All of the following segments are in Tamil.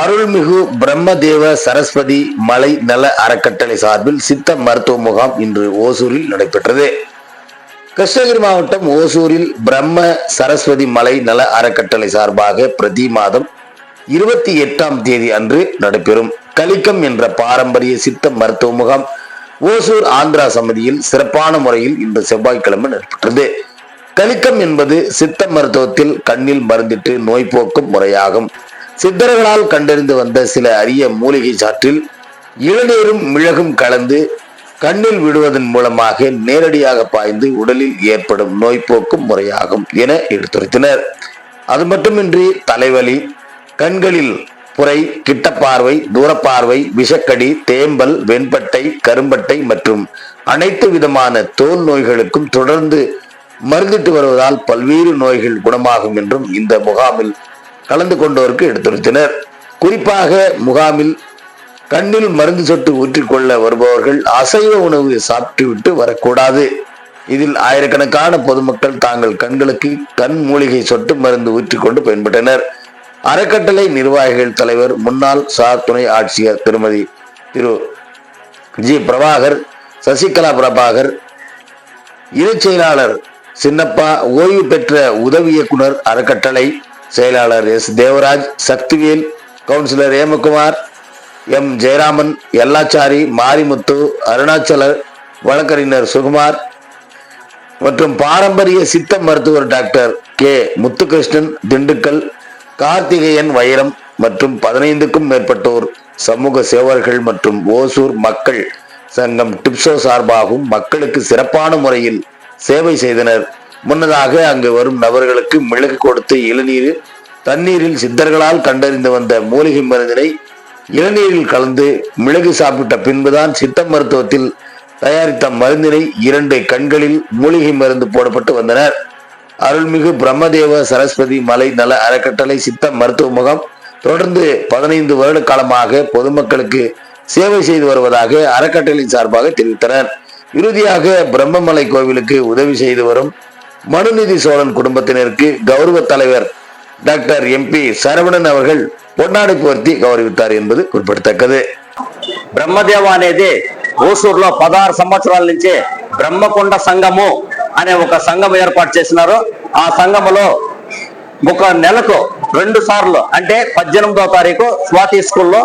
அருள்மிகு பிரம்மதேவ சரஸ்வதி மலை நல அறக்கட்டளை சார்பில் சித்த மருத்துவ முகாம் இன்று ஓசூரில் நடைபெற்றது. கிருஷ்ணகிரி மாவட்டம் ஓசூரில் பிரம்ம சரஸ்வதி மலை நல அறக்கட்டளை சார்பாக பிரதி மாதம் இருபத்தி எட்டாம் தேதி அன்று நடைபெறும். கலிக்கம் என்ற பாரம்பரிய சித்த மருத்துவ முகாம் ஓசூர் ஆந்திரா சமிதியில் சிறப்பான முறையில் இந்த செவ்வாய்க்கிழமை நடைபெற்றது. கலிக்கம் என்பது சித்த மருத்துவத்தில் கண்ணில் மருந்திட்டு நோய் போக்கும் முறையாகும். சித்தர்களால் கண்டறிந்து வந்த சில அரிய மூலிகை சாற்றில் இளநீரும் மிளகும் கலந்து கண்ணில் விடுவதன் மூலமாக நேரடியாக பாய்ந்து உடலில் ஏற்படும் நோய் போக்கும் முறையாகும் என எடுத்துரைத்தனர். அது மட்டுமின்றி தலைவலி கண்களில் புரை கிட்டப்பார்வை தூரப்பார்வை விஷக்கடி தேம்பல் வெண்பட்டை கரும்பட்டை மற்றும் அனைத்து விதமான தோல் நோய்களுக்கும் தொடர்ந்து மருந்திட்டு வருவதால் பல்வேறு நோய்கள் குணமாகும் என்றும் இந்த முகாமில் கலந்து கொண்டோருக்கு எடுத்துரைத்தனர். குறிப்பாக முகாமில் கண்ணில் மருந்து சொட்டு ஊற்றிக்கொள்ள வருபவர்கள் அசைவ உணவு சாப்பிட்டுவிட்டு வரக்கூடாது. இதில் ஆயிரக்கணக்கான பொதுமக்கள் தாங்கள் கண்களுக்கு கண் மூலிகை சொட்டு மருந்து ஊற்றிக்கொண்டு பயன்பட்டனர். அறக்கட்டளை நிர்வாகிகள் தலைவர் முன்னாள் சார் துணை ஆட்சியர் திருமதி திரு. ஜி. பிரபாகர் சசிகலா பிரபாகர் இணைச் செயலாளர் சின்னப்பா ஓய்வு பெற்ற உதவி இயக்குனர் அறக்கட்டளை செயலாளர் S. Devaraj Sakthivel councillor ஏமகுமார் M. Jayaraman Ellachari Marimuthu Arunachalar வழக்கறிஞர் சுகுமார் மற்றும் பாரம்பரிய சித்த மருத்துவர் டாக்டர் கே. முத்துகிருஷ்ணன் திண்டுக்கல் கார்த்திகேயன் வைரம் மற்றும் பதினைந்துக்கும் மேற்பட்டோர் சமூக சேவர்கள் மற்றும் ஓசூர் மக்கள் சங்கம் டிப்சோ சார்பாகவும் மக்களுக்கு சிறப்பான முறையில் சேவை செய்தனர். முன்னதாக அங்கு வரும் நபர்களுக்கு மிளகு கொடுத்து இளநீர் தண்ணீரில் சித்தர்களால் கண்டறிந்து வந்த மூலிகை மருந்தினை இளநீரில் கலந்து மிளகு சாப்பிட்ட பின்புதான் சித்த மருத்துவத்தில் தயாரித்த மருந்தினை இரண்டு கண்களில் மூலிகை மருந்து போடப்பட்டு வந்தனர். அருள்மிகு பிரம்மதேவ சரஸ்வதி மலை நல அறக்கட்டளை சித்த மருத்துவ முகாம் தொடர்ந்து பதினைந்து வருட காலமாக பொதுமக்களுக்கு சேவை செய்து வருவதாக அறக்கட்டளை சார்பாக தெரிவித்தனர் இறுதியாக பிரம்மமலை கோவிலுக்கு உதவி செய்து வரும் மனுநீதி சோழன் குடும்பத்தினருக்கு கௌரவ தலைவர் டாக்டர் எம்பி சரவணன் அவர்கள் பொன்னாடை போர்த்தி கௌரவித்தார் என்பது குறிப்பிடத்தக்கது బ్రహ్మదేవ అనేది ఓసూరులో పదహారు సంవత్సరాల నుంచి బ్రహ్మకొండ సంఘము అనే ఒక సంఘం ఏర్పాటు చేసినారు. ఆ సంఘములో ఒక నెలకు రెండు సార్లు అంటే పద్దెనిమిదో తారీఖు స్వాతి స్కూల్లో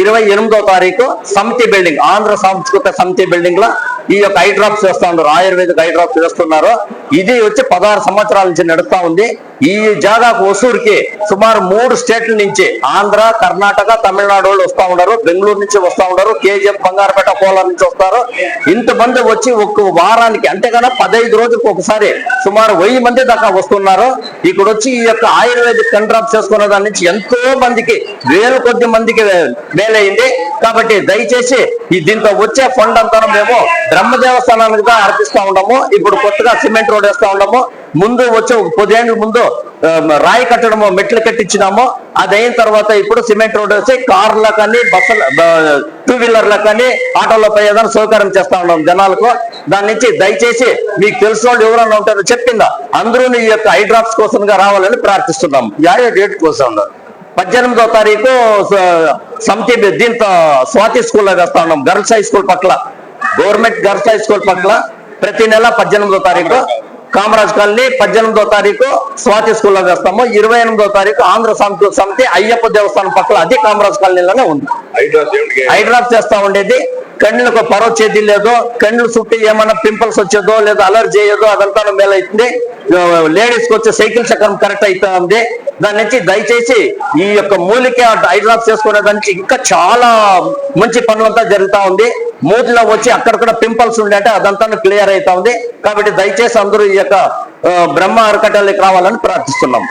ఇరవై ఎనిమిదో తారీఖు సమితి బిల్డింగ్ ఆంధ్ర సాంస్కృతిక సమితి బిల్డింగ్లో ఈ యొక్క ఐ డ్రాప్స్ చేస్తా ఉన్నారు. ఆయుర్వేదిక్ ఐ డ్రాప్స్ చేస్తున్నారు ఇది వచ్చి పదహారు సంవత్సరాల నుంచి నడుస్తా ఉంది. ఈ జాగాకు ఒసూరుకి సుమారు మూడు స్టేట్ల నుంచి ఆంధ్ర కర్ణాటక తమిళనాడు వాళ్ళు వస్తా ఉండరు బెంగళూరు నుంచి వస్తా ఉండరు కేజీఎఫ్ బంగారపేట కోలార్ నుంచి వస్తారు. ఇంతమంది వచ్చి ఒక వారానికి అంతేగాని పదహైదు రోజులకు ఒకసారి సుమారు వెయ్యి మంది దాకా వస్తున్నారు. ఇక్కడ వచ్చి ఈ యొక్క ఆయుర్వేదిక్ కంట్రాప్ చేసుకున్న దాని నుంచి ఎంతో మందికి వేల కొద్ది మందికి మేలైంది. కాబట్టి దయచేసి ఈ దీంతో వచ్చే ఫండ్ అంతా మేము బ్రహ్మ దేవస్థానానికి అర్పిస్తా ఉండము ఇప్పుడు కొత్తగా సిమెంట్ రోడ్ వేస్తా ఉండము ముందు వచ్చే పదిహేను ముందు రాయి కట్టడము మెట్లు కట్టించినామో అది అయిన తర్వాత ఇప్పుడు సిమెంట్ రోడ్ వచ్చి కార్ల కానీ బస్సులు టూ వీలర్ల కానీ ఆటోలో పోయేదాన్ని సౌకర్యం చేస్తా ఉన్నాం జనాలకు. దాని నుంచి దయచేసి మీకు తెలిసిన వాళ్ళు ఎవరన్నా ఉంటారో చెప్పిందా? అందరూ ఈ యొక్క హైడ్రాప్స్ కోసం రావాలని ప్రార్థిస్తున్నాం. యాయ డేట్ కోసం. పద్దెనిమిదో తారీఖు సమితి దీంతో స్వాతి స్కూల్లో వేస్తా ఉన్నాం. గర్ల్స్ హై స్కూల్ పట్ల గవర్నమెంట్ గర్ల్స్ హై స్కూల్ పట్ల ప్రతి నెల పద్దెనిమిదో తారీఖు కామరాజ్ కాలనీ పద్దెనిమిదో తారీఖు స్వాతి స్కూల్లో వేస్తాము ఇరవై ఎనిమిదో తారీఖు ఆంధ్ర సమితి సమితి అయ్యప్ప దేవస్థానం పక్కల అది కామరాజ్ కాలనీలోనే ఉంది. ఐడ్రాస్ ఏమిటి ఐ డ్రాప్ చేస్తా ఉండేది. కళ్ళకు పొర వచ్చేది లేదో. కళ్ళు చుట్టూ ఏమైనా పింపుల్స్ వచ్చేదో లేదా అలర్జీ అయ్యేదో అదంతా మేలు అవుతుంది లేడీస్కి వచ్చే సైకిల్ చక్రం కరెక్ట్ అవుతా ఉంది దాని నుంచి దయచేసి ఈ యొక్క మూలిక హైడ్రాప్ డ్రాప్ చేసుకునే దానికి ఇంకా చాలా మంచి పనులంతా జరుగుతూ ఉంది. మూతిలో వచ్చి అక్కడ కూడా పింపుల్స్ ఉండే అదంతా క్లియర్ అవుతా ఉంది. కాబట్టి దయచేసి అందరూ ఈ యొక్క బ్రహ్మ అరకట్టలకి రావాలని ప్రార్థిస్తున్నాం.